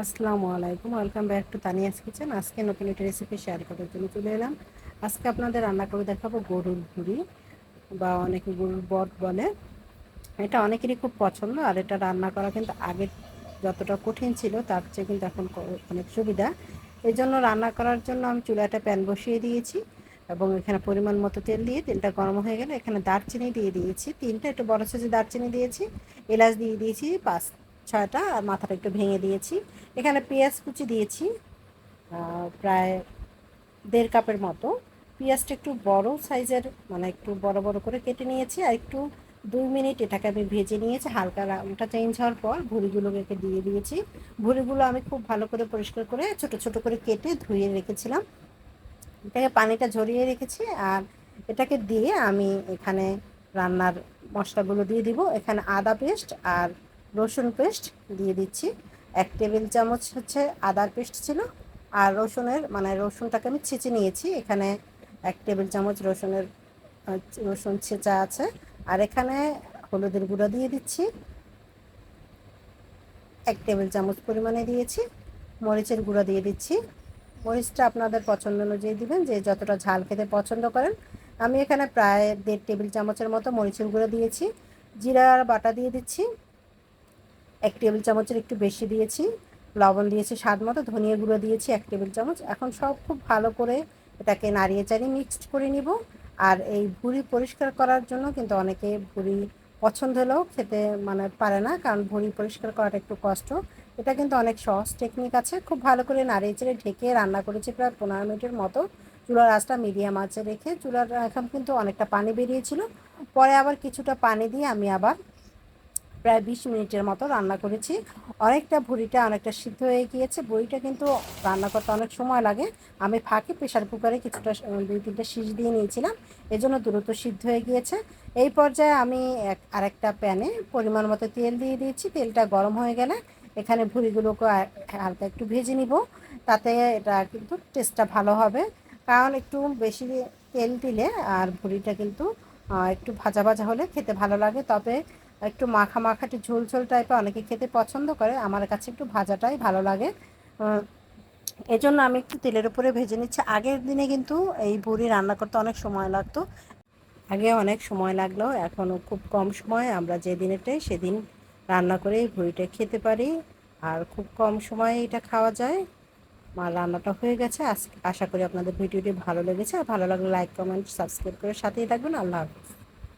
আসসালামু আলাইকুম। Welcome back to Tania's kitchen আজকে নতুন একটা রেসিপি শেয়ার করার জন্য চলে এলাম। আজকে আপনাদের রান্না করে দেখাবো গরুর ভুড়ি বা অনেকে গরুর বট বলে। এটা অনেকেরই খুব পছন্দ, আর এটা রান্না করা কিন্তু আগে যতটা কঠিন ছিল, তার চেয়ে কিন্তু এখন অনেক সুবিধা। এই জন্য রান্না করার জন্য আমি চুলাটা প্যান বসিয়ে দিয়েছি, এবং এখানে পরিমাণ মতো তেল দিয়ে, তেলটা গরম হয়ে গেলে এখানে দারচিনি দিয়ে দিয়েছি। তিনটা একটু বড় সাইজে দারচিনি দিয়েছি, এলাচ দিয়ে দিয়েছি, পাঁচ ছয়টা আর মাথাটা একটু ভেঙে দিয়েছি। এখানে পেঁয়াজ কুচি দিয়েছি প্রায় দেড় কাপের মতো। পেঁয়াজটা একটু বড় সাইজের মানে একটু বড় বড় করে কেটে নিয়েছি আর একটু দুই মিনিট এটাকে আমি ভেজে নিয়েছি। হালকা রঙটা চেঞ্জ হওয়ার পর ভুড়িগুলোকে দিয়ে দিয়েছি। ভুড়িগুলো আমি খুব ভালো করে পরিষ্কার করে ছোট ছোট করে কেটে ধুয়ে রেখেছিলাম। এটাকে পানিটা ঝরিয়ে রেখেছি আর এটাকে দিয়ে আমি এখানে রান্নার মশলাগুলো দিয়ে দিব। এখানে আদা পেস্ট আর রসুন পেস্ট দিয়ে দিচ্ছি। এক টেবিল চামচ হচ্ছে আদার পেস্ট ছিল। আর রসুনের মানে রসুনটাকে আমি ছেঁচে নিয়েছি। এখানে এক টেবিল চামচ রসুনের রসুন ছেঁচা আছে। আর এখানে হলুদের গুঁড়ো দিয়ে দিচ্ছি। এক টেবিল চামচ পরিমাণে দিয়েছি। মরিচের গুঁড়ো দিয়ে দিচ্ছি। মরিচটা আপনাদের পছন্দ অনুযায়ী দিবেন, যে যতটা ঝাল খেতে পছন্দ করেন। আমি এখানে প্রায় দেড় টেবিল চামচের মতো মরিচের গুঁড়ো দিয়েছি। জিরার বাটা দিয়ে দিচ্ছি। এক টেবিল চামচের একটু বেশি দিয়েছি, লবণ দিয়েছি স্বাদ মতো, ধনিয়া গুঁড়ো দিয়েছি এক টেবিল চামচ। এখন সব খুব ভালো করে এটাকে নাড়িয়ে চাড়িয়ে মিক্সড করে নিব। আর এই ভুড়ি পরিষ্কার করার জন্য কিন্তু অনেকে ভুড়ি পছন্দ হলেও খেতে মানে পারে না, কারণ ভুড়ি পরিষ্কার করাটা একটু কষ্ট। এটা কিন্তু অনেক সহজ টেকনিক আছে। খুব ভালো করে নাড়িয়ে চেড়ে ঢেকে রান্না করেছি প্রায় পনেরো মিনিটের মতো। চুলার আঁচটা মিডিয়াম আঁচে রেখে চুলার এখন কিন্তু অনেকটা পানি বেরিয়েছিল। পরে আবার কিছুটা পানি দিয়ে আমি আবার প্রায় বিশ মিনিটের মতো রান্না করেছি। অনেকটা ভুড়িটা অনেকটা সিদ্ধ হয়ে গিয়েছে। বড়িটা কিন্তু রান্না করতে অনেক সময় লাগে। আমি ফাঁকে প্রেশার কুকারে কিছুটা দুই তিনটা শীষ দিয়ে নিয়েছিলাম। এজন্য দ্রুত সিদ্ধ হয়ে গিয়েছে। এই পর্যায়ে আমি এক, আরেকটা প্যানে পরিমাণ মতো তেল দিয়ে দিয়েছি। তেলটা গরম হয়ে গেলে এখানে ভুড়িগুলোকে হালকা একটু ভেজে নিব। তাতে এটা কিন্তু টেস্টটা ভালো হবে। কারণ একটু বেশি তেল দিলে আর ভুড়িটা কিন্তু একটু ভাজা ভাজা হলে খেতে ভালো লাগে। তবে একটু মাখা মাখা একটু ঝোল ঝোল টাইপের অনেকে খেতে পছন্দ করে। আমার কাছে একটু ভাজাটাই ভালো লাগে। এজন্য আমি একটু তেলের উপরে ভেজে নিচ্ছি। আগের দিনে কিন্তু এই বুড়ি রান্না করতে অনেক সময় লাগতো। আগে অনেক সময় লাগল, এখনও খুব কম সময়। আমরা যে দিনেটাই সেদিন রান্না করে ভুড়িটা খেতে পারি। আর খুব কম সময়ে এটা খাওয়া যায়। আমার রান্নাটা হয়ে গেছে। আশা করি আপনাদের ভিডিওটি ভালো লেগেছে। আর ভালো লাগলে লাইক কমেন্ট সাবস্ক্রাইব করে সাথেই থাকবেন। আল্লাহ হাফিজ।